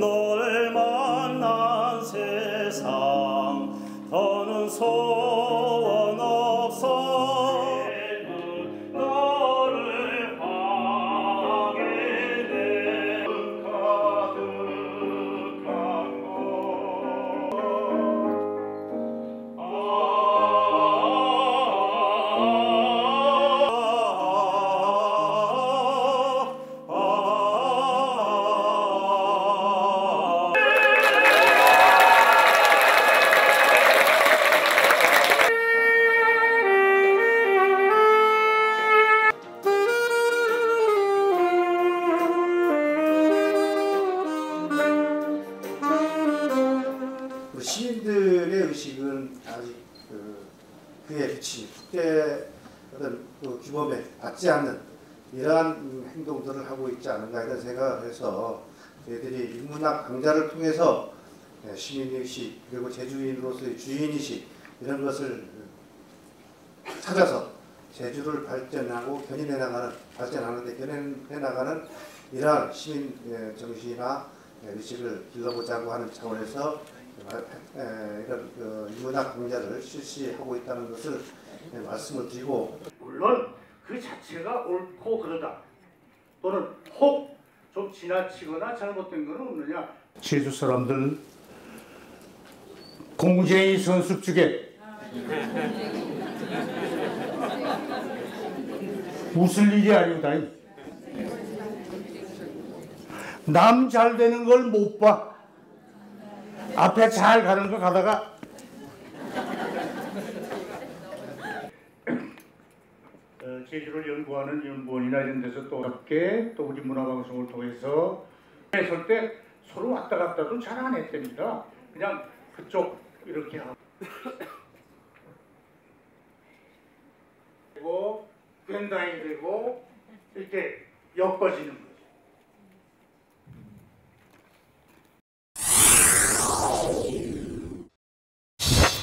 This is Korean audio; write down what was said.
널 만난 세상 더는 소 의식은 아직 그, 그에 비치. 국제 어떤 그 규범에 맞지 않는 이러한 음, 행동들을 하고 있지 않은가 이런 생각을 해서 저희들이 인문학 강좌를 통해서 예, 시민의식 그리고 제주인으로서의 주인의식 이런 것을 찾아서 제주를 발전하고 견인해 나가는 발전하는데 견인해 나가는 이러한 시민 예, 정신이나 예, 의식을 길러보자고 하는 차원에서 예, 이런 그 인문학 강좌를 실시하고 있다는 것을 예, 말씀을 드리고 물론 그 자체가 옳고 그러다. 또는 혹 좀 지나치거나 잘못된 건 없느냐. 제주 사람들 공쟁이 선수 중에 웃을 일이 아니다 남 잘 되는 걸 못 봐 앞에 잘 가는 거 가다가 어, 제주를 연구하는 연구원이나 이런 데서 또 어렵게 또 우리 문화방송을 통해서 했을 때 서로 왔다 갔다도 잘 안 했답니다. 그냥 그쪽 이렇게 하고 그리고 벤다이 되고 이렇게 엮어지는 거예요.